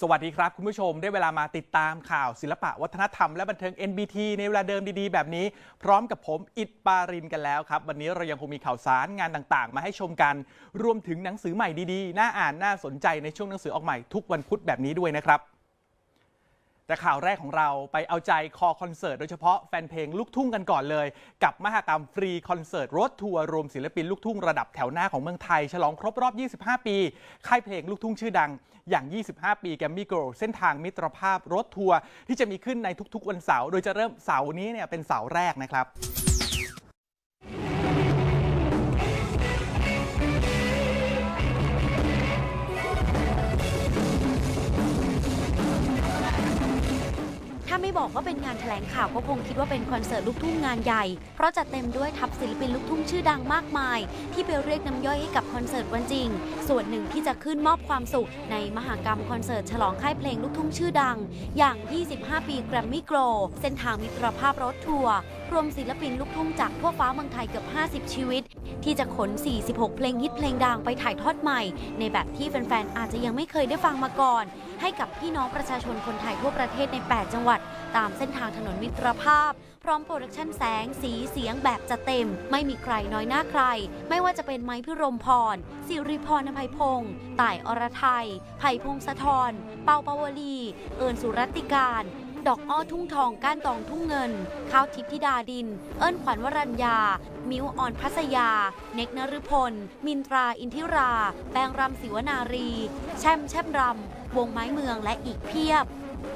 สวัสดีครับ คุณผู้ชมได้เวลามาติดตามข่าวศิลปะวัฒนธรรมและบันเทิง NBT ในเวลาเดิมดีๆ แบบนี้ พร้อมกับผมอิดปารินกันแล้วครับ วันนี้เรายังคงมีข่าวสารงานต่างๆ มาให้ชมกัน รวมถึงหนังสือใหม่ดีๆ น่าอ่านน่าสนใจในช่วงหนังสือออกใหม่ทุกวันพุธแบบนี้ด้วยนะครับ แต่ข่าวแรกของเราไปเอาใจคอคอนเสิร์ตโดยเฉพาะแฟนเพลงลูกทุ่งกันก่อนเลย กับมหกรรมฟรีคอนเสิร์ตรถทัวร์รวมศิลปินลูกทุ่งระดับแถวหน้าของเมืองไทย ฉลองครบรอบ 25 ปี ค่ายเพลงลูกทุ่งชื่อดังอย่าง 25 ปีแกมมี่โกลเส้นทางมิตรภาพรถทัวร์ที่จะมีขึ้นในทุกๆวันเสาร์โดยจะเริ่มเสาร์นี้เนี่ยเป็นเสาร์แรกนะครับาไม่บอกว่าเป็นงานแถลงข่าวก็คงคิดว่าเป็นคอนเสิร์ตลูกทุ่งงานใหญ่ เพราะจัดเต็มด้วยทัพศิลปินลูกทุ่งชื่อดังมากมาย ที่ไปเรียกน้ำย่อยให้กับคอนเสิร์ตวันจริง ส่วนหนึ่งที่จะขึ้นมอบความสุข ในมหากรรมคอนเสิร์ตฉลองค่ายเพลงลูกทุ่งชื่อดัง อย่าง 25 ปีแกรมมี่โกลเส้นทางมิตรภาพรถทัวร์ รวมศิลปินลูกทุ่งจากทั่วฟ้าเมืองไทยเกือบ 50 ชีวิต ที่จะขน 46 เพลงฮิตเพลงดังไปถ่ายทอดใหม่ ในแบบที่แฟนๆ อาจจะยังไม่เคยได้ฟังมาก่อน ให้กับพี่น้องประชาชนคนไทยทั่วประเทศใน 8 จังหวัด ตามเส้นทางถนนมิตรภาพ พร้อมโปรดักชันแสง สีเสียงแบบจัดเต็ม ไม่มีใครน้อยหน้าใคร ไม่ว่าจะเป็นไม้พิรมพรสิริพรนภัยพงษ์ต่ายอรไทยไผ่พงศธรเปาปาวลี เอิญสุรัตติการ ดอกอ้อทุ่งทองก้านตองทุ่งเงิน ข้าวทิพย์ธิดาดิน เอิ้นขวัญวรัญญา มิวอ่อนพัสยา เน็กนฤพล มินตราอินทิรา แปงรำศิวนารี แช่มแช่มรำ วงไม้เมืองและอีกเพียบ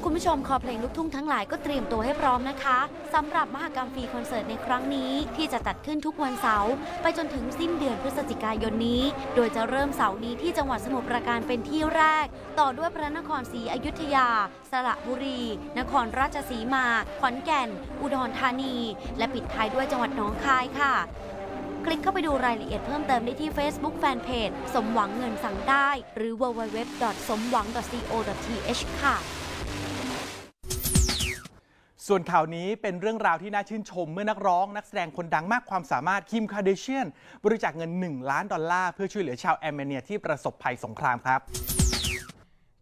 คุณผู้ชมคอเพลงลูกทุ่งทั้งหลายก็เตรียมตัวให้พร้อมนะคะสำหรับมหกรรมฟรีคอนเสิร์ตในครั้งนี้ ที่จะจัดขึ้นทุกวันเสาร์ไปจนถึงสิ้นเดือนพฤศจิกายนนี้ โดยจะเริ่มเสาร์นี้ที่จังหวัดสมุทรปราการเป็นที่แรก ต่อด้วยพระนครศรีอยุธยา สระบุรี นครราชสีมา ขอนแก่น อุดรธานี และปิดท้ายด้วยจังหวัดหนองคายค่ะคลิกเข้าไปดูรายละเอียดเพิ่มเติมได้ที่ Facebook Fanpage สมหวังเงินสั่งได้ หรือ www.somhwang.co.th ค่ะ ส่วนข่าวนี้เป็นเรื่องราวที่น่าชื่นชมเมื่อนักร้อง นักแสดงคนดังมากความสามารถคิมคาเดเชียน บริจาคเงิน 1 ล้านดอลลาร์ เพื่อช่วยเหลือชาวแอร์เมเนียที่ประสบภัยสงครามครับ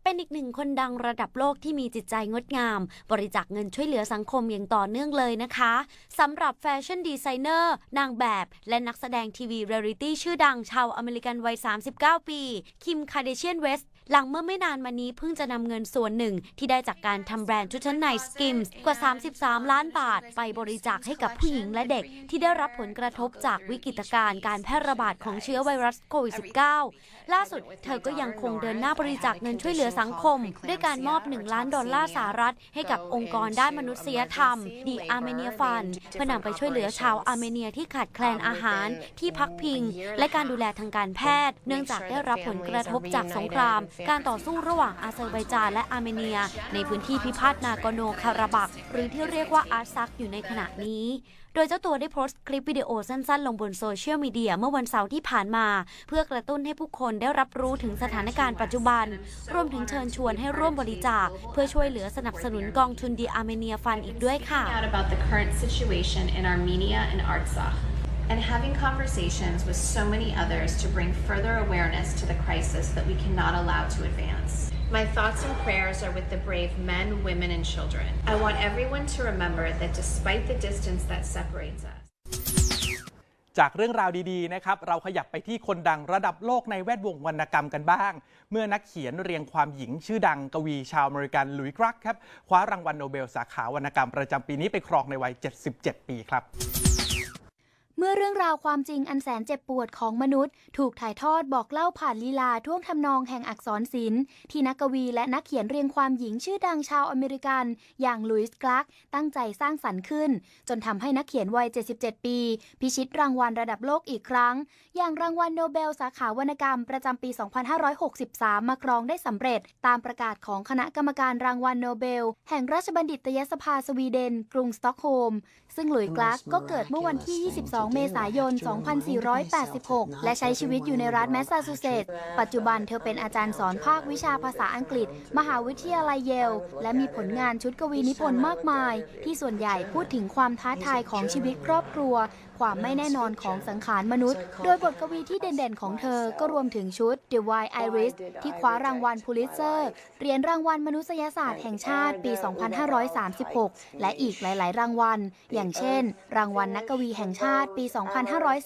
เป็นอีกหนึ่งคนดังระดับโลกที่มีจิตใจงดงาม บริจาคเงินช่วยเหลือสังคมอย่างต่อเนื่องเลยนะคะสำหรับแฟชั่นดีไซเนอร์ นางแบบ และนักแสดงทีวีเรียลิตี้ชื่อดังชาวอเมริกันวัย 39 ปี คิมคาเดเชียนเวส หลังเมื่อไม่นานมานี้เพิ่งจะนำเงินส่วนหนึ่งที่ได้จากการทำแบรนด์ชุดชั้นในสกิมส์กว่า 33 ล้านบาท ไปบริจาคให้กับผู้หญิงและเด็กที่ได้รับผลกระทบจากวิกฤตการณ์การแพร่ระบาดของเชื้อไวรัสโควิด -19 ล่าสุดเธอก็ยังคงเดินหน้าบริจาคเงินช่วยเหลือสังคม ด้วยการมอบ 1 ล้านดอลลาร์สหรัฐ ให้กับองค์กรด้านมนุษยธรรมดีอาร์เมเนียฟันเพื่อนำไปช่วยเหลือชาวอาร์เมเนียที่ขาดแคลนอาหารที่พักพิง และการดูแลทางการแพทย์ เนื่องจากได้รับผลกระทบจากสงครามการต่อสู้ระหว่างอาเซอร์ไบจานและอาร์เมเนีย ในพื้นที่พิพาทนากโนคาราบัก หรือที่เรียกว่าอาร์ซักอยู่ในขณะนี้ โดยเจ้าตัวได้โพสต์คลิปวิดีโอสั้นๆ ลงบนโซเชียลมีเดียเมื่อวันเสาร์ที่ผ่านมา เพื่อกระตุ้นให้ผู้คนได้รับรู้ถึงสถานการณ์ปัจจุบัน รวมถึงเชิญชวนให้ร่วมบริจาค เพื่อช่วยเหลือสนับสนุนกองทุนดีอาร์เมเนียฟันอีกด้วยค่ะ out about the current situation in Armenia and Artsakh, and having conversations with so many others to bring further awareness to the crisis that we cannot allow to advance. My thoughts and prayers are with the brave men, women, and children. I want everyone to remember that despite the distance that separates us, จากเรื่องราวดีๆนะครับเราขยับไปที่คนดังระดับโลกในแวดวงวรรณกรรมกันบ้าง เมื่อนักเขียนเรียงความหญิงชื่อดังกวีชาวอเมริกันหลุยส์กรักครับคว้ารางวัลโนเบลสาขาวรรณกรรมประจำปีนี้ไปครองในวัย 77 ปีครับ เมื่อเรื่องราวความจริงอันแสนเจ็บปวดของมนุษย์ ถูกถ่ายทอดบอกเล่าผ่านลีลาท่วงทำนองแห่งอักษรศิลป์ที่นักกวีและนักเขียนเรียงความหญิงชื่อดังชาวอเมริกัน อย่างลุยส์กลักตั้งใจสร้างสรรค์ขึ้น จนทำให้นักเขียนวัย 77 ปี พิชิตรางวัลระดับโลกอีกครั้ง อย่างรางวัลโนเบลสาขาวรรณกรรมประจำปี 2563 มาครองได้สำเร็จ ตามประกาศของคณะกรรมการรางวัลโนเบล แห่งราชบัณฑิตยสภาสวีเดน กรุงสต็อกโฮล์มซึ่งลุยส์กลักก็เกิดเมื่อวันที่ 22เมษายน 2486 และใช้ชีวิตอยู่ในรัฐแมสซาชูเซตส์ปัจจุบันเธอเป็นอาจารย์สอนภาควิชาภาษาอังกฤษ มหาวิทยาลัยเยล และมีผลงานชุดกวีนิพนธ์มากมาย ที่ส่วนใหญ่พูดถึงความท้าทายของชีวิตครอบครัว ความไม่แน่นอนของสังขารมนุษย์ โดยบทกวีที่เด่นๆของเธอก็รวมถึงชุด The Wild Iris ที่คว้ารางวัลพูลิตเซอร์เหรียญรางวัลมนุษยศาสตร์แห่งชาติปี 2536 และอีกหลาย ๆ รางวัล อย่างเช่น รางวัลนักกวีแห่งชาติปี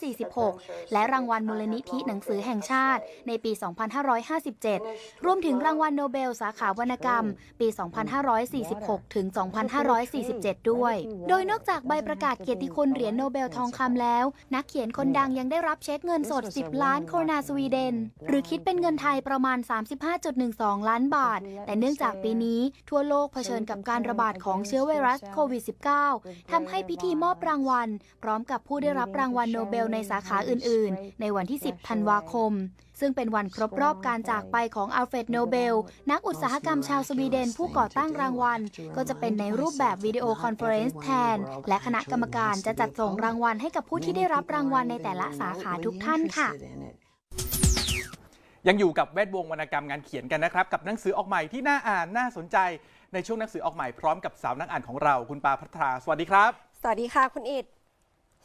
2546 และรางวัลมูลนิธิหนังสือแห่งชาติ ในปี 2557 รวมถึงรางวัลโนเบลสาขาวรรณกรรม ปี 2546 ถึง 2547 ด้วย โดยนอกจากใบประกาศเกียรติคุณเหรียญโนเบลทองคำแล้ว นักเขียนคนดังยังได้รับเช็คเงินสด 10 ล้านโครนาสวีเดน หรือคิดเป็นเงินไทยประมาณ 35.12 ล้านบาท แต่เนื่องจากปีนี้ทั่วโลกเผชิญกับการระบาดของเชื้อไวรัสโควิด -19 ทำให้พิธีมอบรางวัล พร้อมกับผู้ได้รับรางวัลโนเบลในสาขาอื่น ๆ ในวันที่ 10 ธันวาคม ซึ่งเป็นวันครบรอบการจากไปของอัลเฟรดโนเบล นักอุตสาหกรรมชาวสวีเดนผู้ก่อตั้งรางวัล ก็จะเป็นในรูปแบบวิดีโอคอนเฟอเรนซ์แทน และคณะกรรมการจะจัดส่งรางวัลให้กับผู้ที่ได้รับรางวัลในแต่ละสาขาทุกท่านค่ะยังอยู่กับแวดวงวรรณกรรมงานเขียนกันนะครับ กับหนังสือออกใหม่ที่น่าอ่านน่าสนใจในช่วงหนังสือออกใหม่พร้อมกับสาวนักอ่านของเราคุณปาพัทรา สวัสดีครับ สวัสดีค่ะคุณอิด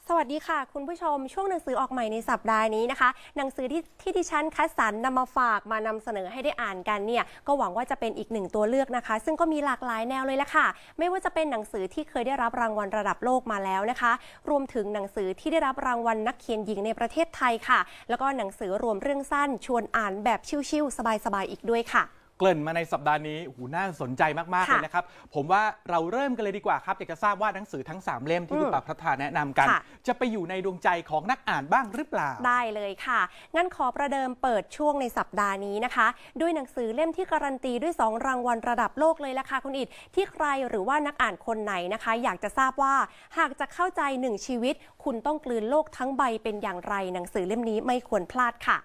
สวัสดีค่ะ คุณผู้ชมช่วงหนังสือออกใหม่ในสัปดาห์นี้นะคะ หนังสือที่ที่ดิฉันคัดสรรนำมาฝากมานำเสนอให้ได้อ่านกันเนี่ยก็หวังว่าจะเป็นอีกหนึ่งตัวเลือกนะคะ ซึ่งก็มีหลากหลายแนวเลยละค่ะ ไม่ว่าจะเป็นหนังสือที่เคยได้รับรางวัลระดับโลกมาแล้วนะคะ รวมถึงหนังสือที่ได้รับรางวัลนักเขียนหญิงในประเทศไทยค่ะ แล้วก็หนังสือรวมเรื่องสั้นชวนอ่านแบบชิวๆสบายๆอีกด้วยค่ะ เกริ่นมาในสัปดาห์นี้โอ้โหูน่าสนใจมากๆค่ะเลยนะครับ ผมว่าเราเริ่มกันเลยดีกว่าครับ อยากจะทราบว่าหนังสือทั้ง 3 เล่มที่อืมคุณปาพัทราแนะนำกัน ค่ะ จะไปอยู่ในดวงใจของนักอ่านบ้างหรือเปล่า ได้เลยค่ะ งั้นขอประเดิมเปิดช่วงในสัปดาห์นี้นะคะ ด้วยหนังสือเล่มที่การันตีด้วย 2 รางวัลระดับโลกเลยละค่ะคุณอิดที่ใครหรือว่านักอ่านคนไหนนะคะ อยากจะทราบว่า หากจะเข้าใจหนึ่งชีวิต คุณต้องกลืนโลกทั้งใบเป็นอย่างไร หนังสือเล่มนี้ไม่ควรพลาดค่ะ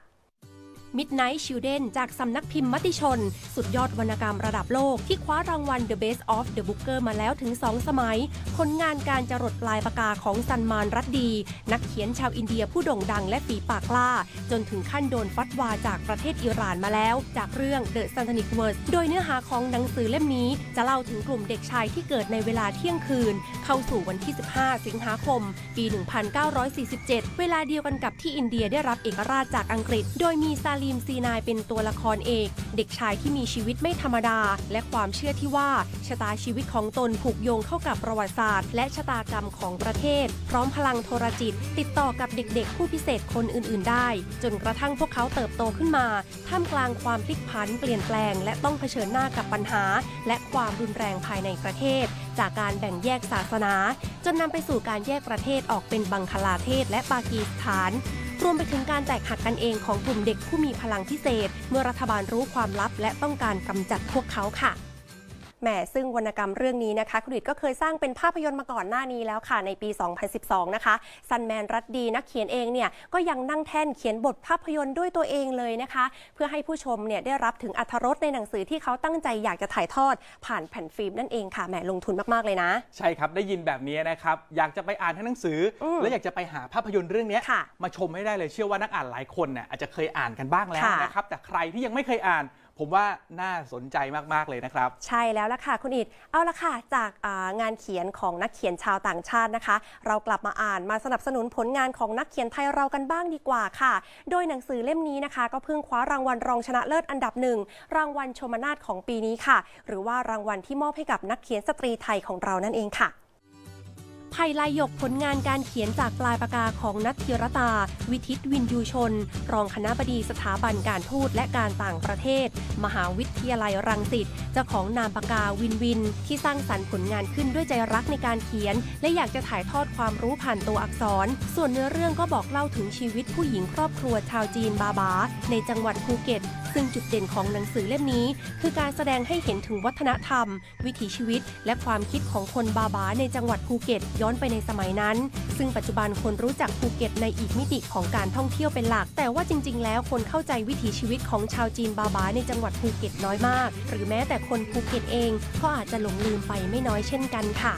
Midnight Children จากสำนักพิมพ์มติชน สุดยอดวรรณกรรมระดับโลกที่คว้ารางวัล The Best of the Booker มาแล้วถึง 2 สมัย ผลงานการจรดปลายปากกาของซันมานรัตดี นักเขียนชาวอินเดียผู้โด่งดังและฝีปากกล้า จนถึงขั้นโดนฟัดวาจากประเทศอิหร่านมาแล้ว จากเรื่อง The Satanic Verse โดยเนื้อหาของหนังสือเล่มนี้ จะเล่าถึงกลุ่มเด็กชายที่เกิดในเวลาเที่ยงคืน เข้าสู่วันที่ 15 สิงหาคม ปี 1947 เวลาเดียวกันกับที่อินเดียได้รับเอกราชจากอังกฤษ โดยมีซาลมซีนายเป็นตัวละครเอก เด็กชายที่มีชีวิตไม่ธรรมดา และความเชื่อที่ว่าชะตาชีวิตของตนผูกโยงเข้ากับประวัติศาสตร์ และชะตากรรมของประเทศ พร้อมพลังโทรจิต ติดต่อกับเด็กๆ ผู้พิเศษคนอื่น ๆ ได้ จนกระทั่งพวกเขาเติบโตขึ้นมา ท่ามกลางความพลิกผันเปลี่ยนแปลง และต้องเผชิญหน้ากับปัญหา และความรุนแรงภายในประเทศ จากการแบ่งแยกศาสนา จนนำไปสู่การแยกประเทศออกเป็นบังคลาเทศและปากีสถาน รวมไปถึงการแตกหักกันเองของกลุ่มเด็กผู้มีพลังพิเศษ เมื่อรัฐบาลรู้ความลับและต้องการกำจัดพวกเขาค่ะ แหมซึ่งวรรณกรรมเรื่องนี้นะคะคุณดิตก็เคยสร้างเป็นภาพยนตร์มาก่อนหน้านี้แล้วค่ะในปี 2012 นะคะซันแมนรัตดีนักเขียนเองเนี่ยก็ยังนั่งแท่นเขียนบทภาพยนตร์ด้วยตัวเองเลยนะคะ เพื่อให้ผู้ชมเนี่ยได้รับถึงอรรถรสในหนังสือที่เขาตั้งใจอยากจะถ่ายทอดผ่านแผ่นฟิล์มนั่นเองค่ะแหมลงทุนมากๆเลยนะ ใช่ครับได้ยินแบบนี้นะครับอยากจะไปอ่านทั้งหนังสืออมและอยากจะไปหาภาพยนตร์เรื่องเนี้ยค่ะมาชมให้ได้เลยเชื่อว่านักอ่านหลายคนเนี่ยอาจจะเคยอ่านกันบ้างแล้วค่ะนะครับแต่ใครที่ยังไม่เคยอ่าน ผมว่าน่าสนใจมาก ๆ เลยนะครับ ใช่แล้วล่ะค่ะ คุณอิดเอาละค่ะ จากงานเขียนของนักเขียนชาวต่างชาตินะคะ เรากลับมาอ่านมาสนับสนุนผลงานของนักเขียนไทยเรากันบ้างดีกว่าค่ะ โดยหนังสือเล่มนี้นะคะ ก็เพิ่งคว้ารางวัลรองชนะเลิศอันดับหนึ่งรางวัลชมนาทของปีนี้ค่ะ หรือว่ารางวัลที่มอบให้กับนักเขียนสตรีไทยของเรานั่นเองค่ะ ภัยลายหยกผลงานการเขียนจากปลายปากกาของนัทธิรตา วิทิตวินยูชน รองคณะบดีสถาบันการทูตและการต่างประเทศ มหาวิทยาลัยรังสิตเจ้าของนามปากกาวินวิน ที่สร้างสรรค์ผลงานขึ้นด้วยใจรักในการเขียน และอยากจะถ่ายทอดความรู้ผ่านตัวอักษร ส่วนเนื้อเรื่องก็บอกเล่าถึงชีวิตผู้หญิงครอบครัวชาวจีนบาบา ในจังหวัดภูเก็ต ซึ่งจุดเด่นของหนังสือเล่มนี้ คือการแสดงให้เห็นถึงวัฒนธรรม วิถีชีวิต และความคิดของคนบาบาในจังหวัดภูเก็ต ย้อนไปในสมัยนั้น ซึ่งปัจจุบันคนรู้จักภูเก็ตในอีกมิติของการท่องเที่ยวเป็นหลัก แต่ว่าจริง ๆ แล้วคนเข้าใจวิถีชีวิตของชาวจีนบาบาในจังหวัดภูเก็ตน้อยมาก หรือแม้แต่คนภูเก็ตเองก็อาจจะหลงลืมไปไม่น้อยเช่นกันค่ะ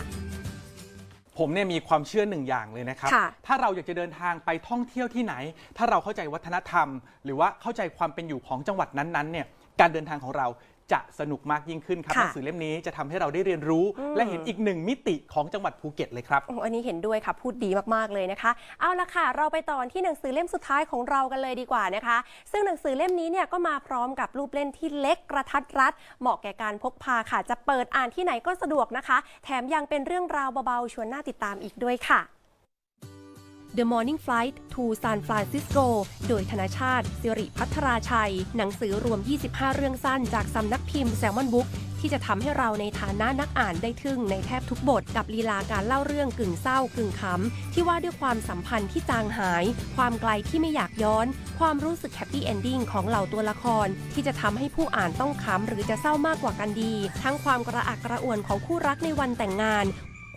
ผมเนี่ยมีความเชื่อหนึ่งอย่างเลยนะครับ ค่ะ ถ้าเราอยากจะเดินทางไปท่องเที่ยวที่ไหน ถ้าเราเข้าใจวัฒนธรรม หรือว่าเข้าใจความเป็นอยู่ของจังหวัดนั้นๆเนี่ยการเดินทางของเรา จะสนุกมากยิ่งขึ้นครับหค่ะนังสือเล่มนี้จะทำให้เราได้เรียนรู้อืมและเห็นอีกหนึ่งมิติของจังหวัดภูเก็ตเลยครับโอ้อันนี้เห็นด้วยค่ะพูดดีมากๆเลยนะคะ เอาละค่ะ เราไปต่อที่หนังสือเล่มสุดท้ายของเรากันเลยดีกว่านะคะ ซึ่งหนังสือเล่มนี้เนี่ยก็มาพร้อมกับรูปเล่นที่เล็กกระทัดรัด เหมาะแก่การพกพาค่ะ จะเปิดอ่านที่ไหนก็สะดวกนะคะ แถมยังเป็นเรื่องราวเบาๆชวนน่าติดตามอีกด้วยค่ะ The Morning Flight to San Francisco โดยธนชาติ สิริพัทราชัย หนังสือรวม 25 เรื่องสั้นจากสำนักพิมพ์ Salmon Book ที่จะทำให้เราในฐานะนักอ่านได้ทึ่งในแทบทุกบท กับลีลาการเล่าเรื่องกึ่งเศร้ากึ่งขำ ที่ว่าด้วยความสัมพันธ์ที่จางหาย ความไกลที่ไม่อยากย้อน ความรู้สึกแฮปปี้เอนดิ้งของเหล่าตัวละคร ที่จะทำให้ผู้อ่านต้องขำหรือจะเศร้ามากกว่ากันดี ทั้งความกระอักกระอ่วนของคู่รักในวันแต่งงาน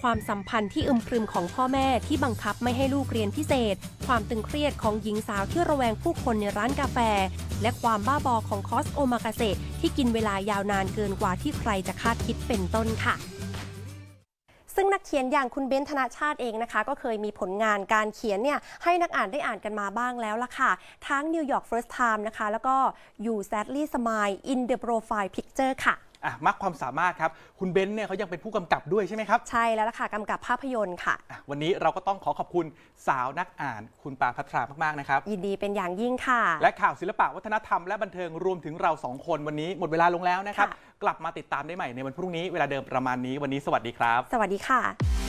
ความสัมพันธ์ที่อึมครึมของพ่อแม่ที่บังคับไม่ให้ลูกเรียนพิเศษ ความตึงเครียดของหญิงสาวที่ระแวงผู้คนในร้านกาแฟ และความบ้าบอของคอสโอมากาเสะที่กินเวลายาวนานเกินกว่าที่ใครจะคาดคิดเป็นต้นค่ะซึ่งนักเขียนอย่างคุณเบนธนชาติเองนะคะ ก็เคยมีผลงานการเขียนเนี่ยให้นักอ่านได้อ่านกันมาบ้างแล้วล่ะค่ะ ทั้ง New York First Time นะคะ แล้วก็ You Sadly Smile in the Profile Picture ค่ะ อะมักความสามารถครับ คุณเบนซ์เนี่ยเขายังเป็นผู้กำกับด้วยใช่ไหมครับใช่แล้วล่ะค่ะกำกับภาพยนตร์ค่ะ อะวันนี้เราก็ต้องขอขอบคุณสาวนักอ่านคุณปาพัทรามากๆนะครับ ยินดีเป็นอย่างยิ่งค่ะ และข่าวศิลปะวัฒนธรรมและบันเทิงรวมถึงเราสองคนวันนี้หมดเวลาลงแล้วนะครับ ค่ะ กลับมาติดตามได้ใหม่ในวันพรุ่งนี้เวลาเดิมประมาณนี้วันนี้สวัสดีครับ สวัสดีค่ะ